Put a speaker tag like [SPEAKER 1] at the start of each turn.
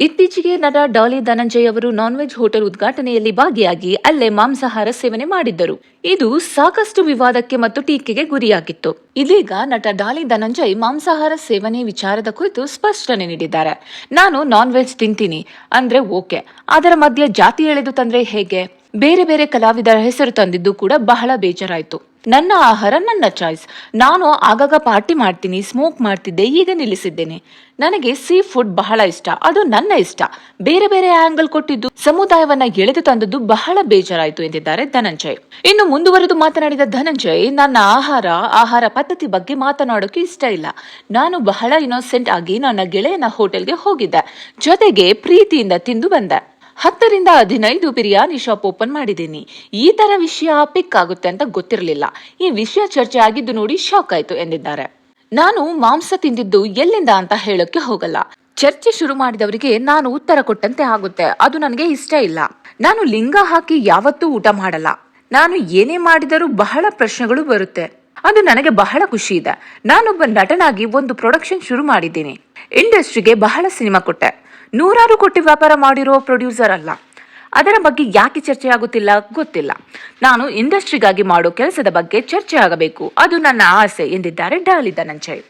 [SPEAKER 1] ಇತ್ತೀಚೆಗೆ ನಟ ಡಾಲಿ ಧನಂಜಯ್ ಅವರು ನಾನ್ ವೆಜ್ ಹೋಟೆಲ್ ಉದ್ಘಾಟನೆಯಲ್ಲಿ ಭಾಗಿಯಾಗಿ ಅಲ್ಲೇ ಮಾಂಸಾಹಾರ ಸೇವನೆ ಮಾಡಿದ್ದರು. ಇದು ಸಾಕಷ್ಟು ವಿವಾದಕ್ಕೆ ಮತ್ತು ಟೀಕೆಗೆ ಗುರಿಯಾಗಿತ್ತು. ಇದೀಗ ನಟ ಡಾಲಿ ಧನಂಜಯ್ ಮಾಂಸಾಹಾರ ಸೇವನೆ ವಿಚಾರದ ಕುರಿತು ಸ್ಪಷ್ಟನೆ ನೀಡಿದ್ದಾರೆ. ನಾನು ನಾನ್ ವೆಜ್ ತಿಂತೀನಿ. ಅಂದ್ರೆ ಓಕೆ. ಅದರ ಮಧ್ಯೆ ಜಾತಿ ಎಳೆದು ತಂದ್ರೆ ಹೇಗೆ? ಬೇರೆ ಬೇರೆ ಕಲಾವಿದರ ಹೆಸರು ತಂದಿದ್ದು ಕೂಡ ಬಹಳ ಬೇಜಾರಾಯ್ತು. ನನ್ನ ಆಹಾರ, ನನ್ನ ಚಾಯ್ಸ್ ನಾನು ಆಗಾಗ ಪಾರ್ಟಿ ಮಾಡ್ತೀನಿ ಸ್ಮೋಕ್ ಮಾಡ್ತಿದ್ದೆ ಈಗ ನಿಲ್ಲಿಸಿದ್ದೇನೆ. ನನಗೆ ಸೀ ಫುಡ್ ಬಹಳ ಇಷ್ಟ, ಅದು ನನ್ನ ಇಷ್ಟ. ಬೇರೆ ಬೇರೆ ಆಂಗಲ್ ಕೊಟ್ಟಿದ್ದು, ಸಮುದಾಯವನ್ನ ಎಳೆದು ತಂದದ್ದು ಬಹಳ ಬೇಜಾರಾಯಿತು ಎಂದಿದ್ದಾರೆ ಧನಂಜಯ್. ಇನ್ನು ಮುಂದುವರೆದು ಮಾತನಾಡಿದ ಧನಂಜಯ್, ನನ್ನ ಆಹಾರ ಆಹಾರ ಪದ್ಧತಿ ಬಗ್ಗೆ ಮಾತನಾಡೋಕೆ ಇಷ್ಟ ಇಲ್ಲ. ನಾನು ಬಹಳ ಇನ್ನೋಸೆಂಟ್ ಆಗಿ ನನ್ನ ಗೆಳೆಯನ ಹೋಟೆಲ್ಗೆ ಹೋಗಿದ್ದೆ. ಜೊತೆಗೆ ಪ್ರೀತಿಯಿಂದ ತಿಂದು ಬಂದೆ. ಹತ್ತರಿಂದ ಹದಿನೈದು ಬಿರಿಯಾನಿ ಶಾಪ್ ಓಪನ್ ಮಾಡಿದ್ದೀನಿ. ಈ ತರ ವಿಷಯ ಪಿಕ್ ಆಗುತ್ತೆ ಅಂತ ಗೊತ್ತಿರಲಿಲ್ಲ. ಈ ವಿಷಯ ಚರ್ಚೆ ಆಗಿದ್ದು ನೋಡಿ ಶಾಕ್ ಆಯ್ತು ಎಂದಿದ್ದಾರೆ. ನಾನು ಮಾಂಸ ತಿಂದಿದ್ದು ಎಲ್ಲಿಂದ ಅಂತ ಹೇಳಕ್ಕೆ ಹೋಗಲ್ಲ. ಚರ್ಚೆ ಶುರು ಮಾಡಿದವರಿಗೆ ನಾನು ಉತ್ತರ ಕೊಟ್ಟಂತೆ ಆಗುತ್ತೆ. ಅದು ನನಗೆ ಇಷ್ಟ ಇಲ್ಲ. ನಾನು ಲಿಂಗ ಹಾಕಿ ಯಾವತ್ತೂ ಊಟ ಮಾಡಲ್ಲ. ನಾನು ಏನೇ ಮಾಡಿದರೂ ಬಹಳ ಪ್ರಶ್ನೆಗಳು ಬರುತ್ತೆ. ಅದು ನನಗೆ ಬಹಳ ಖುಷಿ ಇದೆ. ನಾನೊಬ್ಬ ನಟನಾಗಿ ಒಂದು ಪ್ರೊಡಕ್ಷನ್ ಶುರು ಮಾಡಿದ್ದೀನಿ. ಇಂಡಸ್ಟ್ರಿಗೆ ಬಹಳ ಸಿನಿಮಾ ಕೊಟ್ಟೆ. ನೂರಾರು ಕೋಟಿ ವ್ಯಾಪಾರ ಮಾಡಿರೋ ಪ್ರೊಡ್ಯೂಸರ್ ಅಲ್ಲ. ಅದರ ಬಗ್ಗೆ ಯಾಕೆ ಚರ್ಚೆ ಆಗುತ್ತಿಲ್ಲ ಗೊತ್ತಿಲ್ಲ. ನಾನು ಇಂಡಸ್ಟ್ರಿಗಾಗಿ ಮಾಡೋ ಕೆಲಸದ ಬಗ್ಗೆ ಚರ್ಚೆ ಆಗಬೇಕು ಅದು ನನ್ನ ಆಸೆ, ಎಂದಿದ್ದಾರೆ ಡಾಲಿ ಧನಂಜಯ್.